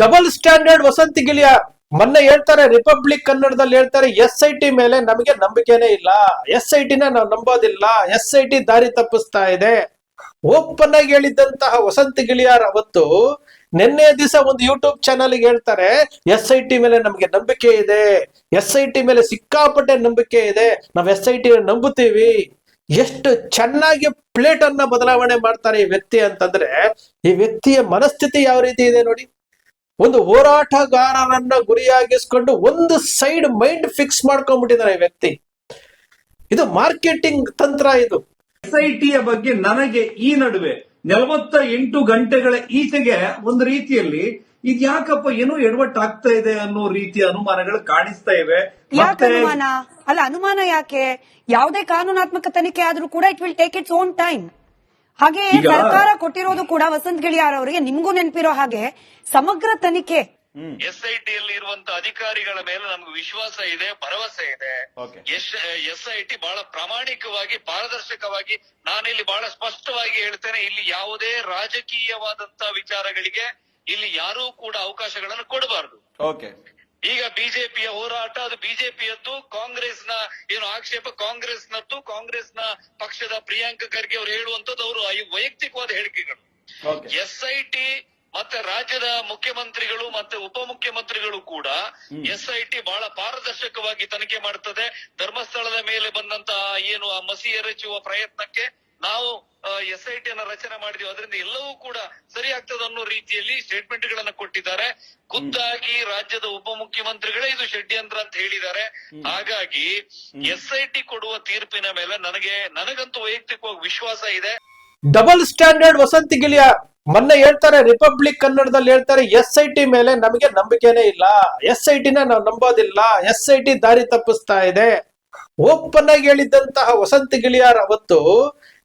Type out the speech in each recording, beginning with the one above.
Double standard Vasanthi ಗಿಳಿಯ ಮೊನ್ನೆ ಹೇಳ್ತಾರೆ republic ಕನ್ನಡದಲ್ಲಿ ಹೇಳ್ತಾರೆ ಎಸ್ ಐ ಟಿ ಮೇಲೆ ನಮಗೆ ನಂಬಿಕೆನೇ ಇಲ್ಲ. ಎಸ್ ಐ ಟಿನ ನಾವು ನಂಬೋದಿಲ್ಲ. ಎಸ್ ಐ ಟಿ ದಾರಿ ತಪ್ಪಿಸ್ತಾ ಇದೆ. ಓಪನ್ ಆಗಿ ಹೇಳಿದ್ದಂತಹ ವಸಂತಿ ಗಿಳಿಯಾರ್ ಅವತ್ತು ನಿನ್ನೆ ದಿವಸ ಒಂದು ಯೂಟ್ಯೂಬ್ ಚಾನಲ್ಗೆ ಹೇಳ್ತಾರೆ ಎಸ್ ಐ ಟಿ ಮೇಲೆ ನಮಗೆ ನಂಬಿಕೆ ಇದೆ. ಎಸ್ ಐ ಟಿ ಮೇಲೆ ಸಿಕ್ಕಾಪಟ್ಟೆ ನಂಬಿಕೆ ಇದೆ. ನಾವು ಎಸ್ ಐ ಟಿ ನಂಬುತ್ತೀವಿ. ಎಷ್ಟು ಚೆನ್ನಾಗಿ ಪ್ಲೇಟ್ ಅನ್ನ ಬದಲಾವಣೆ ಮಾಡ್ತಾರೆ ಈ ವ್ಯಕ್ತಿ ಅಂತಂದ್ರೆ, ಈ ವ್ಯಕ್ತಿಯ ಮನಸ್ಥಿತಿ ಯಾವ ರೀತಿ ಇದೆ ನೋಡಿ. ಒಂದು ಹೋರಾಟಗಾರರನ್ನ ಗುರಿಯಾಗಿಸ್ಕೊಂಡು ಒಂದು ಸೈಡ್ ಮೈಂಡ್ ಫಿಕ್ಸ್ ಮಾಡ್ಕೊಂಡ್ಬಿಟ್ಟಿದ್ದಾರೆ ಈ ವ್ಯಕ್ತಿ. ಇದು ಮಾರ್ಕೆಟಿಂಗ್ ತಂತ್ರ ಇದು. ಎಸ್ಐಟಿಯ ಬಗ್ಗೆ ನನಗೆ ಈ ನಡುವೆ ನಲವತ್ತ ಎಂಟು ಗಂಟೆಗಳ ಈಚೆಗೆ ಒಂದು ರೀತಿಯಲ್ಲಿ ಇದ್ಯಾಕಪ್ಪ ಏನೋ ಎಡವಟ್ಟಾಗ್ತಾ ಇದೆ ಅನ್ನೋ ರೀತಿಯ ಅನುಮಾನಗಳು ಕಾಣಿಸ್ತಾ ಇವೆ. ಯಾಕೆ ಅನುಮಾನ? ಅಲ್ಲ ಅನುಮಾನ ಯಾಕೆ? ಯಾವುದೇ ಕಾನೂನಾತ್ಮಕ ತನಿಖೆ ಆದ್ರೂ ಕೂಡ it will take its own time ಹಾಗೆ ಸರ್ಕಾರ ಕೊಟ್ಟಿರೋದು ಕೂಡ ವಸಂತ್ ಗಿಳಿಯಾರ್ ಅವರಿಗೆ ನಿಮ್ಗೂ ನೆನಪಿರೋ ಹಾಗೆ ಸಮಗ್ರ ತನಿಖೆ. ಎಸ್ಐಟಿ ಅಲ್ಲಿ ಇರುವಂತ ಅಧಿಕಾರಿಗಳ ಮೇಲೆ ನಮ್ಗೆ ವಿಶ್ವಾಸ ಇದೆ ಭರವಸೆ ಇದೆ. ಎಸ್ ಐ ಟಿ ಬಹಳ ಪ್ರಾಮಾಣಿಕವಾಗಿ ಪಾರದರ್ಶಕವಾಗಿ ನಾನಿಲ್ಲಿ ಬಹಳ ಸ್ಪಷ್ಟವಾಗಿ ಹೇಳ್ತೇನೆ ಇಲ್ಲಿ ಯಾವುದೇ ರಾಜಕೀಯವಾದಂತ ವಿಚಾರಗಳಿಗೆ ಇಲ್ಲಿ ಯಾರೂ ಕೂಡ ಅವಕಾಶಗಳನ್ನು ಕೊಡಬಾರದು. ಓಕೆ. ಈಗ ಬಿಜೆಪಿಯ ಹೋರಾಟ ಅದು ಬಿಜೆಪಿಯದ್ದು ಕಾಂಗ್ರೆಸ್ನ ಏನು ಆಕ್ಷೇಪ ಕಾಂಗ್ರೆಸ್ನದ್ದು ಕಾಂಗ್ರೆಸ್ನ ಪಕ್ಷದ ಪ್ರಿಯಾಂಕ ಖರ್ಗೆ ಅವರು ಹೇಳುವಂತದ್ದು ಅವರು ವೈಯಕ್ತಿಕವಾದ ಹೇಳಿಕೆಗಳು. ಎಸ್ ಐ ಟಿ ಮತ್ತೆ ರಾಜ್ಯದ ಮುಖ್ಯಮಂತ್ರಿಗಳು ಮತ್ತೆ ಉಪಮುಖ್ಯಮಂತ್ರಿಗಳು ಕೂಡ ಎಸ್ ಐ ಟಿ ಬಹಳ ಪಾರದರ್ಶಕವಾಗಿ ತನಿಖೆ ಮಾಡುತ್ತದೆ ಧರ್ಮಸ್ಥಳದ ಮೇಲೆ ಬಂದಂತಹ ಏನು ಆ ಮಸಿ ಎರಚುವ ಪ್ರಯತ್ನಕ್ಕೆ ನಾವು ಎಸ್ ಐ ಟಿ ಅನ್ನ ರಚನೆ ಮಾಡಿದೀವಿ. ಅದರಿಂದ ಎಲ್ಲವೂ ಕೂಡ ಸರಿ ಆಗ್ತದೆ ಅನ್ನೋ ರೀತಿಯಲ್ಲಿ ಸ್ಟೇಟ್ಮೆಂಟ್ ಗಳನ್ನ ಕೊಟ್ಟಿದ್ದಾರೆ. ಖುದ್ದಾಗಿ ರಾಜ್ಯದ ಉಪಮುಖ್ಯಮಂತ್ರಿಗಳೇ ಇದು ಷಡ್ಯಂತ್ರ ಅಂತ ಹೇಳಿದ್ದಾರೆ. ಹಾಗಾಗಿ ಎಸ್ ಐ ಟಿ ಕೊಡುವ ತೀರ್ಪಿನ ಮೇಲೆ ನನಗೆ ನನಗಂತೂ ವೈಯಕ್ತಿಕವಾಗಿ ವಿಶ್ವಾಸ ಇದೆ. ಡಬಲ್ ಸ್ಟ್ಯಾಂಡರ್ಡ್ ವಸಂತಿ ಗಿಳಿಯ ಮೊನ್ನೆ ಹೇಳ್ತಾರೆ ರಿಪಬ್ಲಿಕ್ ಕನ್ನಡದಲ್ಲಿ ಹೇಳ್ತಾರೆ ಎಸ್ ಐ ಟಿ ಮೇಲೆ ನಮಗೆ ನಂಬಿಕೆನೇ ಇಲ್ಲ. ಎಸ್ ಐ ಟಿನ ನಾವು ನಂಬೋದಿಲ್ಲ. ಎಸ್ ಐ ಟಿ ದಾರಿ ತಪ್ಪಿಸ್ತಾ ಇದೆ. ಓಪನ್ ಆಗಿ ಹೇಳಿದ್ದಂತಹ ವಸಂತಿ ಗಿಳಿಯಾರ್ ಅವತ್ತು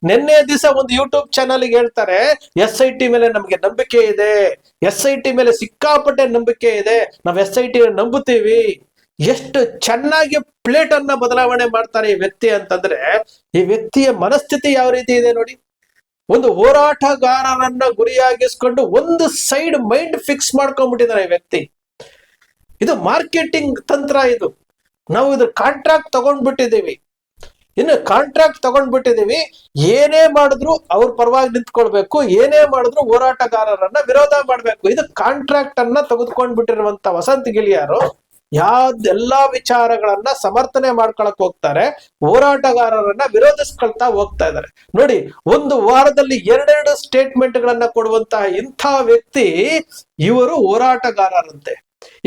ನಿನ್ನೆ ದಿವಸ ಒಂದು ಯೂಟ್ಯೂಬ್ ಚಾನಲ್ ಹೇಳ್ತಾರೆ ಎಸ್ ಐ ಟಿ ಮೇಲೆ ನಮಗೆ ನಂಬಿಕೆ ಇದೆ. ಎಸ್ ಐ ಟಿ ಮೇಲೆ ಸಿಕ್ಕಾಪಟ್ಟೆ ನಂಬಿಕೆ ಇದೆ. ನಾವ್ ಎಸ್ ಐ ಟಿ ನಂಬುತ್ತೀವಿ. ಎಷ್ಟು ಚೆನ್ನಾಗಿ ಪ್ಲೇಟ್ ಅನ್ನ ಬದಲಾವಣೆ ಮಾಡ್ತಾರೆ ಈ ವ್ಯಕ್ತಿ ಅಂತಂದ್ರೆ, ಈ ವ್ಯಕ್ತಿಯ ಮನಸ್ಥಿತಿ ಯಾವ ರೀತಿ ಇದೆ ನೋಡಿ. ಒಂದು ಹೋರಾಟಗಾರರನ್ನ ಗುರಿಯಾಗಿಸ್ಕೊಂಡು ಒಂದು ಸೈಡ್ ಮೈಂಡ್ ಫಿಕ್ಸ್ ಮಾಡ್ಕೊಂಡ್ಬಿಟ್ಟಿದ್ದಾರೆ ಈ ವ್ಯಕ್ತಿ. ಇದು ಮಾರ್ಕೆಟಿಂಗ್ ತಂತ್ರ ಇದು. ನಾವು ಇದ್ರ ಕಾಂಟ್ರಾಕ್ಟ್ ತಗೊಂಡ್ಬಿಟ್ಟಿದೀವಿ ಇನ್ನು ಕಾಂಟ್ರಾಕ್ಟ್ ತಗೊಂಡ್ಬಿಟ್ಟಿದೀವಿ. ಏನೇ ಮಾಡಿದ್ರು ಅವ್ರ ಪರವಾಗಿ ನಿಂತ್ಕೊಳ್ಬೇಕು, ಏನೇ ಮಾಡಿದ್ರು ಹೋರಾಟಗಾರರನ್ನ ವಿರೋಧ ಮಾಡ್ಬೇಕು. ಇದು ಕಾಂಟ್ರಾಕ್ಟ್ ಅನ್ನ ತೆಗೆದುಕೊಂಡ್ಬಿಟ್ಟಿರುವಂತ ವಸಂತ ಗಿಳಿಯಾರು ಯಾವ್ದೆಲ್ಲಾ ವಿಚಾರಗಳನ್ನ ಸಮರ್ಥನೆ ಮಾಡ್ಕೊಳಕ್ ಹೋಗ್ತಾರೆ, ಹೋರಾಟಗಾರರನ್ನ ವಿರೋಧಿಸ್ಕೊಳ್ತಾ ಹೋಗ್ತಾ ಇದ್ದಾರೆ. ನೋಡಿ, ಒಂದು ವಾರದಲ್ಲಿ ಎರಡೆರಡು ಸ್ಟೇಟ್ಮೆಂಟ್ ಗಳನ್ನ ಕೊಡುವಂತಹ ಇಂಥ ವ್ಯಕ್ತಿ ಇವರು ಹೋರಾಟಗಾರರಂತೆ.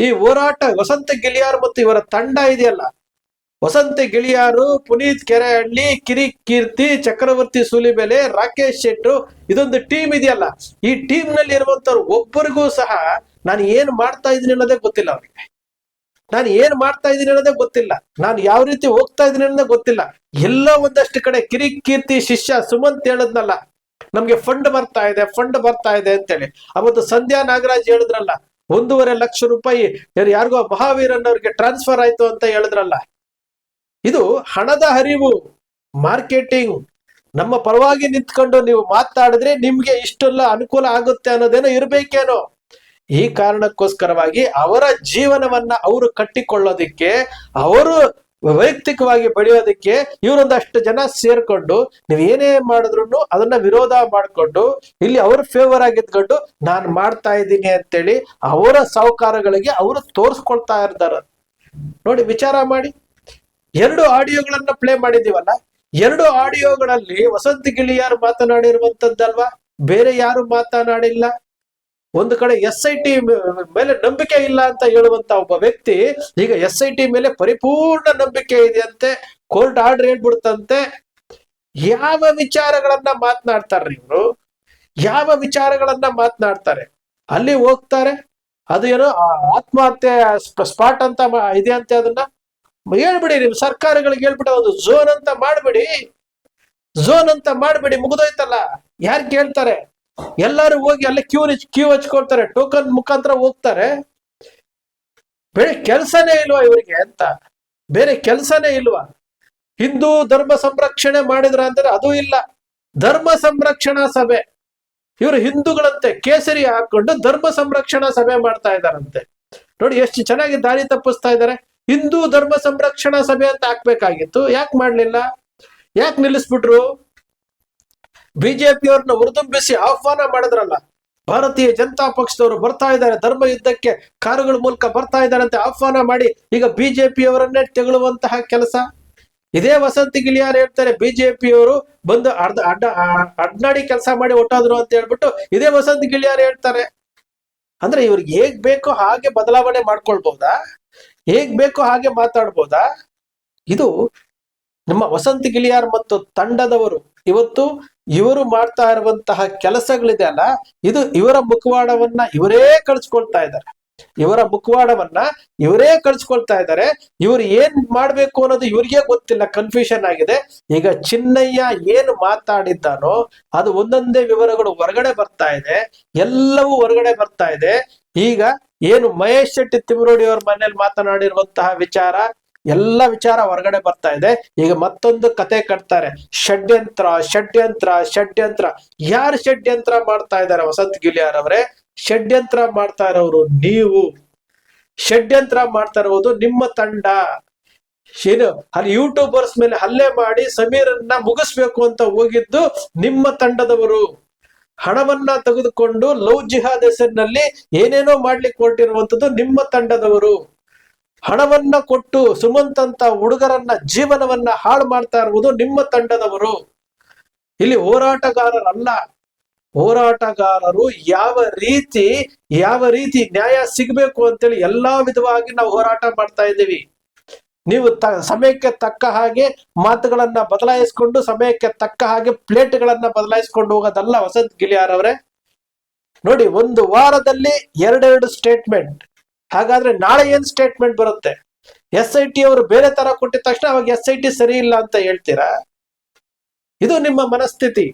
ಈ ಹೋರಾಟ ವಸಂತ ಗಿಳಿಯಾರ್ ಮತ್ತು ಇವರ ತಂಡ ಇದೆಯಲ್ಲ ವಸಂತ ಗಿಳಿಯಾರು ಪುನೀತ್ ಕೆರೆಹಳ್ಳಿ, ಕಿರಿ ಕೀರ್ತಿ, ಚಕ್ರವರ್ತಿ ಸೂಲಿಬೆಲೆ, ರಾಕೇಶ್ ಶೆಟ್ಟು ಇದೊಂದು ಟೀಮ್ ಇದೆಯಲ್ಲ. ಈ ಟೀಮ್ನಲ್ಲಿ ಇರುವಂತವ್ರು ಒಬ್ಬರಿಗೂ ಸಹ ನಾನು ಏನ್ ಮಾಡ್ತಾ ಇದ್ದೀನಿ ಅನ್ನೋದೇ ಗೊತ್ತಿಲ್ಲ ಅವ್ರಿಗೆ. ನಾನು ಏನ್ ಮಾಡ್ತಾ ಇದ್ದೀನಿ ಅನ್ನೋದೇ ಗೊತ್ತಿಲ್ಲ. ನಾನು ಯಾವ ರೀತಿ ಹೋಗ್ತಾ ಇದ್ದೀನಿ ಅನ್ನೋದೇ ಗೊತ್ತಿಲ್ಲ. ಎಲ್ಲ ಒಂದಷ್ಟು ಕಡೆ ಕಿರಿ ಕೀರ್ತಿ ಶಿಷ್ಯ ಸುಮಂತ್ ಹೇಳದ್ನಲ್ಲ, ನಮ್ಗೆ ಫಂಡ್ ಬರ್ತಾ ಇದೆ ಫಂಡ್ ಬರ್ತಾ ಇದೆ ಅಂತೇಳಿ. ಅವತ್ತು ಸಂಧ್ಯಾ ನಾಗರಾಜ್ ಹೇಳಿದ್ರಲ್ಲ, ಒಂದೂವರೆ ಲಕ್ಷ ರೂಪಾಯಿ ಯಾರಿಗೋ ಅವ್ರಿಗೆ ಟ್ರಾನ್ಸ್ಫರ್ ಆಯ್ತು ಅಂತ ಹೇಳಿದ್ರಲ್ಲ. ಇದು ಹಣದ ಹರಿವು, ಮಾರ್ಕೆಟಿಂಗ್. ನಮ್ಮ ಪರವಾಗಿ ನಿಂತ್ಕೊಂಡು ನೀವು ಮಾತಾಡಿದ್ರೆ ನಿಮ್ಗೆ ಇಷ್ಟೆಲ್ಲ ಅನುಕೂಲ ಆಗುತ್ತೆ ಅನ್ನೋದೇನೋ ಇರ್ಬೇಕೇನೋ. ಈ ಕಾರಣಕ್ಕೋಸ್ಕರವಾಗಿ ಅವರ ಜೀವನವನ್ನ ಅವರು ಕಟ್ಟಿಕೊಳ್ಳೋದಿಕ್ಕೆ, ಅವರು ವೈಯಕ್ತಿಕವಾಗಿ ಬೆಳೆಯೋದಿಕ್ಕೆ ಇವರೊಂದಷ್ಟು ಜನ ಸೇರ್ಕೊಂಡು ನೀವು ಏನೇ ಮಾಡಿದ್ರು ಅದನ್ನ ವಿರೋಧ ಮಾಡ್ಕೊಂಡು, ಇಲ್ಲಿ ಅವ್ರ ಫೇವರ್ ಆಗಿದ್ಕೊಂಡು ನಾನು ಮಾಡ್ತಾ ಇದ್ದೀನಿ ಅಂತೇಳಿ ಅವರ ಸಾಹುಕಾರಗಳಿಗೆ ಅವರು ತೋರಿಸ್ಕೊಳ್ತಾ ಇರ್ತಾರ. ನೋಡಿ ವಿಚಾರ ಮಾಡಿ. ಎರಡು ಆಡಿಯೋಗಳನ್ನ ಪ್ಲೇ ಮಾಡಿದೀವಲ್ಲ ಎರಡು ಆಡಿಯೋಗಳಲ್ಲಿ ವಸಂತ ಗಿಳಿಯಾರ್ ಮಾತನಾಡಿರುವಂತದ್ದಲ್ವಾ? ಬೇರೆ ಯಾರು ಮಾತನಾಡಿಲ್ಲ? ಒಂದು ಕಡೆ ಎಸ್ ಐ ಟಿ ಮೇಲೆ ನಂಬಿಕೆ ಇಲ್ಲ ಅಂತ ಹೇಳುವಂತ ಒಬ್ಬ ವ್ಯಕ್ತಿ, ಈಗ ಎಸ್ ಐ ಟಿ ಮೇಲೆ ಪರಿಪೂರ್ಣ ನಂಬಿಕೆ ಇದೆಯಂತೆ, ಕೋರ್ಟ್ ಆರ್ಡರ್ ಹೇಳ್ಬಿಡ್ತಂತೆ. ಯಾವ ವಿಚಾರಗಳನ್ನ ಮಾತನಾಡ್ತಾರ್ರಿ ಇವರು? ಯಾವ ವಿಚಾರಗಳನ್ನ ಮಾತನಾಡ್ತಾರೆ? ಅಲ್ಲಿ ಹೋಗ್ತಾರೆ? ಅದು ಏನೋ ಆತ್ಮಹತ್ಯೆ ಸ್ಪಾಟ್ ಅಂತ ಇದೆ ಅಂತೆ ಅದನ್ನ? ಹೇಳ್ಬಿಡಿ, ನೀವು ಸರ್ಕಾರಗಳಿಗೆ ಹೇಳ್ಬಿಡಿ ಒಂದು ಝೋನ್ ಅಂತ ಮಾಡ್ಬಿಡಿ. ಝೋನ್ ಅಂತ ಮಾಡ್ಬಿಡಿ, ಮುಗಿದೋಯ್ತಲ್ಲ. ಯಾರು ಕೇಳ್ತಾರೆ? ಎಲ್ಲಾರು ಹೋಗಿ ಅಲ್ಲೇ ಕ್ಯೂ ಕ್ಯೂ ಹಚ್ಕೊಳ್ತಾರೆ ಟೋಕನ್ ಮುಖಾಂತರ ಹೋಗ್ತಾರೆ. ಬೇರೆ ಕೆಲಸನೇ ಇಲ್ವಾ ಇವರಿಗೆ ಅಂತ? ಬೇರೆ ಕೆಲಸನೇ ಇಲ್ವಾ? ಹಿಂದೂ ಧರ್ಮ ಸಂರಕ್ಷಣೆ ಮಾಡಿದ್ರ ಅಂದ್ರೆ ಅದು ಇಲ್ಲ. ಧರ್ಮ ಸಂರಕ್ಷಣಾ ಸಭೆ. ಇವರು ಹಿಂದೂಗಳಂತೆ ಕೇಸರಿ ಹಾಕೊಂಡು ಧರ್ಮ ಸಂರಕ್ಷಣಾ ಸಭೆ ಮಾಡ್ತಾ ಇದ್ದಾರಂತೆ. ನೋಡಿ, ಎಷ್ಟು ಚೆನ್ನಾಗಿ ದಾರಿ ತಪ್ಪಿಸ್ತಾ ಇದ್ದಾರೆ. ಹಿಂದೂ ಧರ್ಮ ಸಂರಕ್ಷಣಾ ಸಭೆ ಅಂತ ಹಾಕ್ಬೇಕಾಗಿತ್ತು. ಯಾಕೆ ಮಾಡ್ಲಿಲ್ಲ? ಯಾಕೆ ನಿಲ್ಲಿಸ್ಬಿಟ್ರು? ಬಿಜೆಪಿ ಅವ್ರನ್ನ ಉರಿದುಂಬಿಸಿ ಆಹ್ವಾನ ಮಾಡಿದ್ರಲ್ಲ, ಭಾರತೀಯ ಜನತಾ ಪಕ್ಷದವರು ಬರ್ತಾ ಇದ್ದಾರೆ, ಧರ್ಮ ಯುದ್ಧಕ್ಕೆ ಕಾರುಗಳ ಮೂಲಕ ಬರ್ತಾ ಇದ್ದಾರೆ ಅಂತ ಆಹ್ವಾನ ಮಾಡಿ, ಈಗ ಬಿಜೆಪಿ ಅವರನ್ನೇ ತೆಗಳುವಂತಹ ಕೆಲಸ? ಇದೇ ವಸಂತಿ ಗಿಳಿಯಾರ್ ಹೇಳ್ತಾರೆ ಬಿಜೆಪಿಯವರು ಬಂದು ಅರ್ಧ, ಅಡ್ಡ ಅಡ್ನಾಡಿ ಕೆಲಸ ಮಾಡಿ ಒಟ್ಟಾದ್ರು ಅಂತ ಹೇಳ್ಬಿಟ್ಟು ಇದೇ ವಸಂತ ಗಿಳಿಯಾರ್ ಹೇಳ್ತಾರೆ. ಅಂದ್ರೆ ಇವ್ರಿಗೆ ಹೇಗ್ ಬೇಕೋ ಹಾಗೆ ಬದಲಾವಣೆ ಮಾಡ್ಕೊಳ್ಬಹುದಾ ಹೇಗ್ ಬೇಕೋ ಹಾಗೆ ಮಾತಾಡ್ಬೋದಾ? ಇದು ನಮ್ಮ ವಸಂತ ಗಿಳಿಯಾರ್ ಮತ್ತು ತಂಡದವರು. ಇವತ್ತು ಇವರು ಮಾಡ್ತಾ ಇರುವಂತಹ ಕೆಲಸಗಳಿದೆ ಅಲ್ಲ, ಇದು ಇವರ ಮುಖವಾಡವನ್ನ ಇವರೇ ಕಳ್ಸ್ಕೊಳ್ತಾ ಇದ್ದಾರೆ. ಇವರ ಮುಖವಾಡವನ್ನ ಇವರೇ ಕಳ್ಸ್ಕೊಳ್ತಾ ಇದ್ದಾರೆ. ಇವ್ರು ಏನ್ ಮಾಡ್ಬೇಕು ಅನ್ನೋದು ಇವ್ರಿಗೆ ಗೊತ್ತಿಲ್ಲ ಕನ್ಫ್ಯೂಷನ್ ಆಗಿದೆ. ಈಗ ಚಿನ್ನಯ್ಯ ಏನು ಮಾತಾಡಿದ್ದಾನೋ, ಅದು ಒಂದೊಂದೇ ವಿವರಗಳು ಹೊರಗಡೆ ಬರ್ತಾ ಇದೆ. ಎಲ್ಲವೂ ಹೊರಗಡೆ ಬರ್ತಾ ಇದೆ. ಈಗ ಏನು ಮಹೇಶ್ ಶೆಟ್ಟಿ ತಿಮರೋಡಿ ಅವ್ರ ಮನೇಲಿ ಮಾತನಾಡಿರುವಂತಹ ವಿಚಾರ, ಎಲ್ಲ ವಿಚಾರ ಹೊರಗಡೆ ಬರ್ತಾ ಇದೆ. ಈಗ ಮತ್ತೊಂದು ಕತೆ ಕಟ್ತಾರೆ. ಷಡ್ಯಂತ್ರ ಷಡ್ಯಂತ್ರ ಷಡ್ಯಂತ್ರ. ಯಾರು ಷಡ್ಯಂತ್ರ ಮಾಡ್ತಾ ಇದ್ದಾರೆ ವಸಂತ್ ಗಿಲಿಯಾರ್ ಅವರೇ? ಷಡ್ಯಂತ್ರ ಮಾಡ್ತಾ ಇರೋರು ನೀವು. ಷಡ್ಯಂತ್ರ ಮಾಡ್ತಾ ಇರೋದು ನಿಮ್ಮ ತಂಡ. ಏನು, ಅಲ್ಲಿ ಯೂಟ್ಯೂಬರ್ಸ್ ಮೇಲೆ ಹಲ್ಲೆ ಮಾಡಿ ಸಮೀರನ್ನ ಮುಗಿಸ್ಬೇಕು ಅಂತ ಹೋಗಿದ್ದು ನಿಮ್ಮ ತಂಡದವರು. ಹಣವನ್ನ ತೆಗೆದುಕೊಂಡು ಲವ್ ಜಿಹಾದ್ ಹೆಸರಿನಲ್ಲಿ ಏನೇನೋ ಮಾಡ್ಲಿಕ್ಕೆ ಹೊರಟಿರುವಂತದ್ದು ನಿಮ್ಮ ತಂಡದವರು. ಹಣವನ್ನ ಕೊಟ್ಟು ಸುಮಂತ್ ಅಂತ ಹುಡುಗರನ್ನ ಜೀವನವನ್ನ ಹಾಳು ಮಾಡ್ತಾ ಇರುವುದು ನಿಮ್ಮ ತಂಡದವರು. ಇಲ್ಲಿ ಹೋರಾಟಗಾರರಲ್ಲ. ಹೋರಾಟಗಾರರು ಯಾವ ರೀತಿ ಯಾವ ರೀತಿ ನ್ಯಾಯ ಸಿಗಬೇಕು ಅಂತೇಳಿ ಎಲ್ಲಾ ವಿಧವಾಗಿ ನಾವು ಹೋರಾಟ ಮಾಡ್ತಾ ಇದ್ದೀವಿ. ನೀವು ತ, ಸಮಯಕ್ಕೆ ತಕ್ಕ ಹಾಗೆ ಮಾತುಗಳನ್ನ ಬದಲಾಯಿಸ್ಕೊಂಡು ಸಮಯಕ್ಕೆ ತಕ್ಕ ಹಾಗೆ ಪ್ಲೇಟ್ಗಳನ್ನ ಬದಲಾಯಿಸ್ಕೊಂಡು ಹೋಗೋದಲ್ಲ ವಸಂತ್ ಗಿಲಿಯಾರ್ ಅವರೇ? ನೋಡಿ, ಒಂದು ವಾರದಲ್ಲಿ ಎರಡೆರಡು ಸ್ಟೇಟ್ಮೆಂಟ್ ಹಾಗಾದ್ರೆ ನಾಳೆ ಏನ್ ಸ್ಟೇಟ್ಮೆಂಟ್ ಬರುತ್ತೆ? ಎಸ್ ಐ ಟಿ ಅವರು ಬೇರೆ ತರ ಕೊಟ್ಟಿದ ತಕ್ಷಣ ಅವಾಗ ಎಸ್ ಐ ಟಿ ಸರಿ ಇಲ್ಲ ಅಂತ ಹೇಳ್ತೀರಾ? ಇದು ನಿಮ್ಮ ಮನಸ್ಥಿತಿ.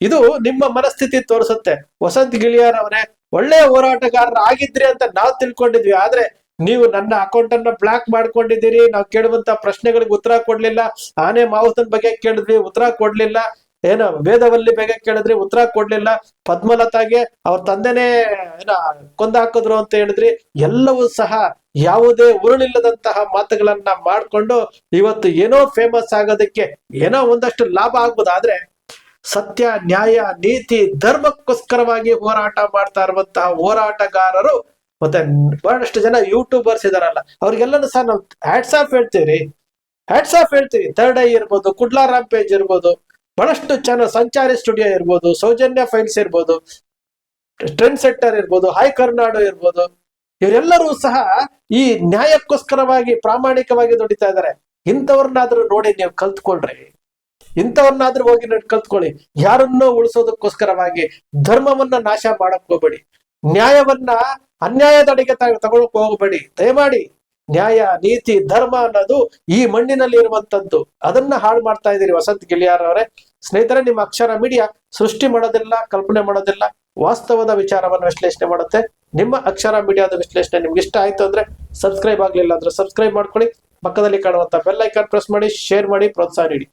ಇದು ನಿಮ್ಮ ಮನಸ್ಥಿತಿ ತೋರಿಸುತ್ತೆ. ವಸಂತ್ ಗಿಳಿಯಾರ್ ಅವರೇ, ಒಳ್ಳೆಯ ಹೋರಾಟಗಾರರು ಆಗಿದ್ರಿ ಅಂತ ನಾವು ತಿಳ್ಕೊಂಡಿದ್ವಿ. ಆದ್ರೆ ನೀವು ನನ್ನ ಅಕೌಂಟ್ ಅನ್ನ ಬ್ಲಾಕ್ ಮಾಡ್ಕೊಂಡಿದ್ದೀರಿ, ನಾವು ಕೇಳುವಂತ ಪ್ರಶ್ನೆಗಳಿಗೆ ಉತ್ತರ ಕೊಡ್ಲಿಲ್ಲ. ಆನೆ ಮಾವುತನ್ ಬಗ್ಗೆ ಕೇಳಿದ್ವಿ, ಉತ್ತರ ಕೊಡ್ಲಿಲ್ಲ. ಏನೋ ವೇದವಲ್ಲಿ ಬಗ್ಗೆ ಕೇಳಿದ್ರಿ, ಉತ್ತರ ಕೊಡ್ಲಿಲ್ಲ. ಪದ್ಮಲತಾಗೆ ಅವ್ರ ತಂದೆನೇ ಏನ ಕೊಂದ ಹಾಕಿದ್ರು ಅಂತ ಹೇಳಿದ್ರಿ. ಎಲ್ಲವೂ ಸಹ ಯಾವುದೇ ಉರುಳಿಲ್ಲದಂತಹ ಮಾತುಗಳನ್ನ ಮಾಡ್ಕೊಂಡು ಇವತ್ತು ಏನೋ ಫೇಮಸ್ ಆಗೋದಕ್ಕೆ ಏನೋ ಒಂದಷ್ಟು ಲಾಭ ಆಗ್ಬೋದು ಆದ್ರೆ ಸತ್ಯ, ನ್ಯಾಯ, ನೀತಿ, ಧರ್ಮಕ್ಕೋಸ್ಕರವಾಗಿ ಹೋರಾಟ ಮಾಡ್ತಾ ಇರುವಂತಹ ಹೋರಾಟಗಾರರು ಮತ್ತೆ ಬಹಳಷ್ಟು ಜನ ಯೂಟ್ಯೂಬರ್ಸ್ ಇದಾರಲ್ಲ, ಅವ್ರಿಗೆಲ್ಲನೂ ಸಹ ನಾವು ಹ್ಯಾಟ್ಸ್ ಆಫ್ ಹೇಳ್ತೀವಿ ಹ್ಯಾಟ್ಸ್ ಆಫ್ ಹೇಳ್ತೀವಿ ಥರ್ಡ್ ಐ ಇರ್ಬೋದು ಕುಡ್ಲಾರಾಮ್ ಪೇಜ್ ಇರ್ಬೋದು, ಬಹಳಷ್ಟು ಚಾನಲ್ ಸಂಚಾರಿ ಸ್ಟುಡಿಯೋ ಇರ್ಬೋದು ಸೌಜನ್ಯ ಫೈಲ್ಸ್ ಇರ್ಬೋದು ಟ್ರೆಂಡ್ ಸೆಟ್ಟರ್ ಇರ್ಬೋದು ಹೈ ಕರ್ನಾಡು ಇರ್ಬೋದು, ಇವರೆಲ್ಲರೂ ಸಹ ಈ ನ್ಯಾಯಕ್ಕೋಸ್ಕರವಾಗಿ, ಪ್ರಾಮಾಣಿಕವಾಗಿ ದುಡಿತಾ ಇದ್ದಾರೆ ಇಂಥವ್ರನ್ನಾದ್ರೂ ನೋಡಿ ನೀವು ಕಲ್ತ್ಕೊಳ್ರಿ. ಇಂಥವ್ರನ್ನಾದ್ರೂ ಹೋಗಿ ನೋಡಿ ಕಲ್ತ್ಕೊಳ್ಳಿ. ಯಾರನ್ನೋ ಉಳಿಸೋದಕ್ಕೋಸ್ಕರವಾಗಿ ಧರ್ಮವನ್ನ ನಾಶ ಮಾಡಕ್ ಹೋಗ್ಬೇಡಿ ನ್ಯಾಯವನ್ನ ಅನ್ಯಾಯದಡಿಗೆ ತಡೆಗೆ ತಗೊಳಕ್ ಹೋಗಬೇಡಿ. ದಯಮಾಡಿ ನ್ಯಾಯ, ನೀತಿ, ಧರ್ಮ ಅನ್ನೋದು ಈ ಮಣ್ಣಿನಲ್ಲಿ ಇರುವಂತದ್ದು. ಅದನ್ನ ಹಾಳು ಮಾಡ್ತಾ ಇದ್ದೀರಿ ವಸಂತ್ ಗಿಳಿಯಾರ್ ಅವರೇ. ಸ್ನೇಹಿತರೆ, ನಿಮ್ಮ ಅಕ್ಷರ ಮೀಡಿಯಾ ಸೃಷ್ಟಿ ಮಾಡೋದಿಲ್ಲ, ಕಲ್ಪನೆ ಮಾಡೋದಿಲ್ಲ, ವಾಸ್ತವದ ವಿಚಾರವನ್ನು ವಿಶ್ಲೇಷಣೆ ಮಾಡುತ್ತೆ. ನಿಮ್ಮ ಅಕ್ಷರ ಮೀಡಿಯಾದ ವಿಶ್ಲೇಷಣೆ ನಿಮ್ಗೆ ಇಷ್ಟ ಆಯ್ತು ಅಂದ್ರೆ ಸಬ್ಸ್ಕ್ರೈಬ್ ಆಗ್ಲಿಲ್ಲ ಅಂದ್ರೆ ಸಬ್ಸ್ಕ್ರೈಬ್ ಮಾಡ್ಕೊಳ್ಳಿ. ಪಕ್ಕದಲ್ಲಿ ಕಾಣುವಂತ ಬೆಲ್ ಐಕಾನ್ ಪ್ರೆಸ್ ಮಾಡಿ ಶೇರ್ ಮಾಡಿ, ಪ್ರೋತ್ಸಾಹ ನೀಡಿ.